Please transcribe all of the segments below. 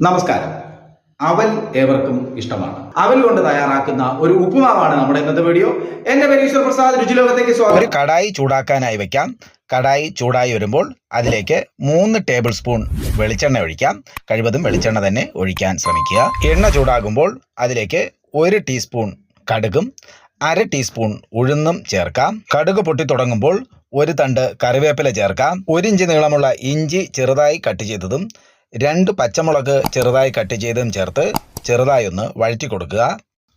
നമസ്കാരം. അവൽ ഏവർക്കും ഇഷ്ടമാണ്. അവൽ കൊണ്ട് തയ്യാറാക്കുന്ന ഒരു ഉപ്പുമാവാണ് നമ്മുടെ ഇന്നത്തെ വീഡിയോ. എന്റെ പരീക്ഷ പ്രസാദ്. രുചിലോകത്തേക്ക് ഒരു സ്വാഗതം കടായി ചൂടാക്കാനായി വെക്കാം. കടായി ചൂടായി വരുമ്പോൾ അതിലേക്ക് മൂന്ന് ടേബിൾ സ്പൂൺ വെളിച്ചെണ്ണ ഒഴിക്കാം. കഴിവതും വെളിച്ചെണ്ണ തന്നെ ഒഴിക്കാൻ ശ്രമിക്കുക. എണ്ണ ചൂടാകുമ്പോൾ അതിലേക്ക് ഒരു ടീസ്പൂൺ കടുകും അര ടീസ്പൂൺ ഉഴുന്നും ചേർക്കാം. കടുക് പൊട്ടി തുടങ്ങുമ്പോൾ ഒരു തണ്ട് കറിവേപ്പില ചേർക്കാം. ഒരു ഇഞ്ച് നീളമുള്ള ഇഞ്ചി ചെറുതായി കട്ട് ചെയ്തതും രണ്ട് പച്ചമുളക് ചെറുതായി കട്ട് ചെയ്തും ചേർത്ത് ചെറുതായി ഒന്ന് വഴറ്റി കൊടുക്കുക.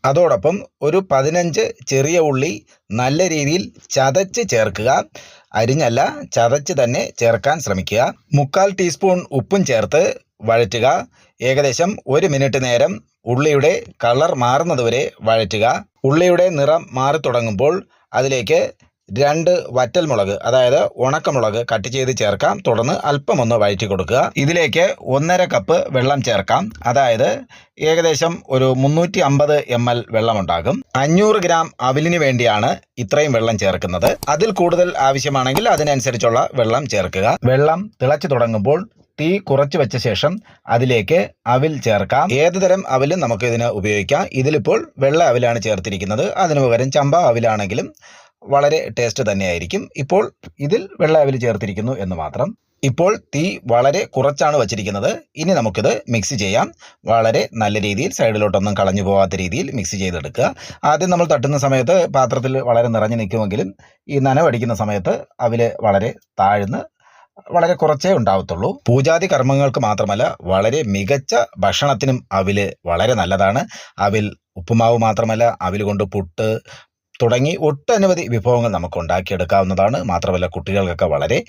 അതോടൊപ്പം ഒരു പതിനഞ്ച് ചെറിയ ഉള്ളി നല്ല രീതിയിൽ ചതച്ച് ചേർക്കുക. അരിഞ്ഞല്ല ചതച്ച് തന്നെ ചേർക്കാൻ ശ്രമിക്കുക. മുക്കാൽ ടീസ്പൂൺ ഉപ്പും ചേർത്ത് വഴറ്റുക. ഏകദേശം ഒരു മിനിറ്റ് നേരം ഉള്ളിയുടെ കളർ മാറുന്നതുവരെ വഴറ്റുക. ഉള്ളിയുടെ നിറം മാറി തുടങ്ങുമ്പോൾ അതിലേക്ക് രണ്ട് വറ്റൽമുളക് അതായത് ഉണക്കമുളക് കട്ട് ചെയ്ത് ചേർക്കാം. തുടർന്ന് അല്പം ഒന്ന് വഴറ്റി കൊടുക്കുക. ഇതിലേക്ക് ഒന്നര കപ്പ് വെള്ളം ചേർക്കാം. അതായത് ഏകദേശം ഒരു മുന്നൂറ്റി അമ്പത് എം എൽ വെള്ളമുണ്ടാകും. അഞ്ഞൂറ് ഗ്രാം അവിലിന് വേണ്ടിയാണ് ഇത്രയും വെള്ളം ചേർക്കുന്നത്. അതിൽ കൂടുതൽ ആവശ്യമാണെങ്കിൽ അതിനനുസരിച്ചുള്ള വെള്ളം ചേർക്കുക. വെള്ളം തിളച്ചു തുടങ്ങുമ്പോൾ തീ കുറച്ച് വെച്ച ശേഷം അതിലേക്ക് അവിൽ ചേർക്കാം. ഏത് തരം അവിലും നമുക്ക് ഇതിന് ഉപയോഗിക്കാം. ഇതിലിപ്പോൾ വെള്ള അവിലാണ് ചേർത്തിരിക്കുന്നത്. അതിനു പകരം ചമ്പ അവിലാണെങ്കിലും വളരെ ടേസ്റ്റ് തന്നെയായിരിക്കും. ഇപ്പോൾ ഇതിൽ വെള്ള അവിൽ ചേർത്തിരിക്കുന്നു എന്ന് മാത്രം. ഇപ്പോൾ തീ വളരെ കുറച്ചാണ് വച്ചിരിക്കുന്നത്. ഇനി നമുക്കിത് മിക്സ് ചെയ്യാം. വളരെ നല്ല രീതിയിൽ സൈഡിലോട്ടൊന്നും കളഞ്ഞു പോകാത്ത രീതിയിൽ മിക്സ് ചെയ്തെടുക്കുക. ആദ്യം നമ്മൾ തട്ടുന്ന സമയത്ത് പാത്രത്തിൽ വളരെ നിറഞ്ഞു നിൽക്കുമെങ്കിലും ഈ നനവടിക്കുന്ന സമയത്ത് അവൽ വളരെ താഴ്ന്ന് വളരെ കുറച്ചേ ഉണ്ടാവത്തുള്ളൂ. പൂജാതി കർമ്മങ്ങൾക്ക് മാത്രമല്ല വളരെ മികച്ച ഭക്ഷണത്തിനും അവിൽ വളരെ നല്ലതാണ്. അവിൽ ഉപ്പുമാവ് മാത്രമല്ല അവിൽ കൊണ്ട് പുട്ട് തുടങ്ങി ഒട്ടനവധി വിഭവങ്ങൾ നമുക്ക് ഉണ്ടാക്കിയെടുക്കാവുന്നതാണ് മാത്രമല്ല കുട്ടികൾക്കൊക്കെ വളരെ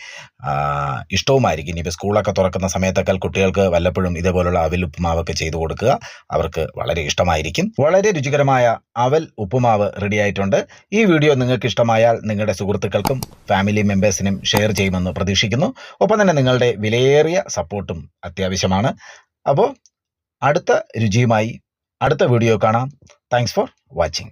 ഇഷ്ടവുമായിരിക്കും. ഇനിയിപ്പോൾ സ്കൂളൊക്കെ തുറക്കുന്ന സമയത്തൊക്കെ കുട്ടികൾക്ക് വല്ലപ്പോഴും ഇതേപോലുള്ള അവൽ ഉപ്പുമാവൊക്കെ ചെയ്തു കൊടുക്കുക. അവർക്ക് വളരെ ഇഷ്ടമായിരിക്കും. വളരെ രുചികരമായ അവൽ ഉപ്പുമാവ് റെഡിയായിട്ടുണ്ട്. ഈ വീഡിയോ നിങ്ങൾക്ക് ഇഷ്ടമായാൽ നിങ്ങളുടെ സുഹൃത്തുക്കൾക്കും ഫാമിലി മെമ്പേഴ്സിനും ഷെയർ ചെയ്യുമെന്ന് പ്രതീക്ഷിക്കുന്നു. ഒപ്പം തന്നെ നിങ്ങളുടെ വിലയേറിയ സപ്പോർട്ടും അത്യാവശ്യമാണ്. അപ്പോൾ അടുത്ത രുചിയുമായി അടുത്ത വീഡിയോ കാണാം. Thanks for watching.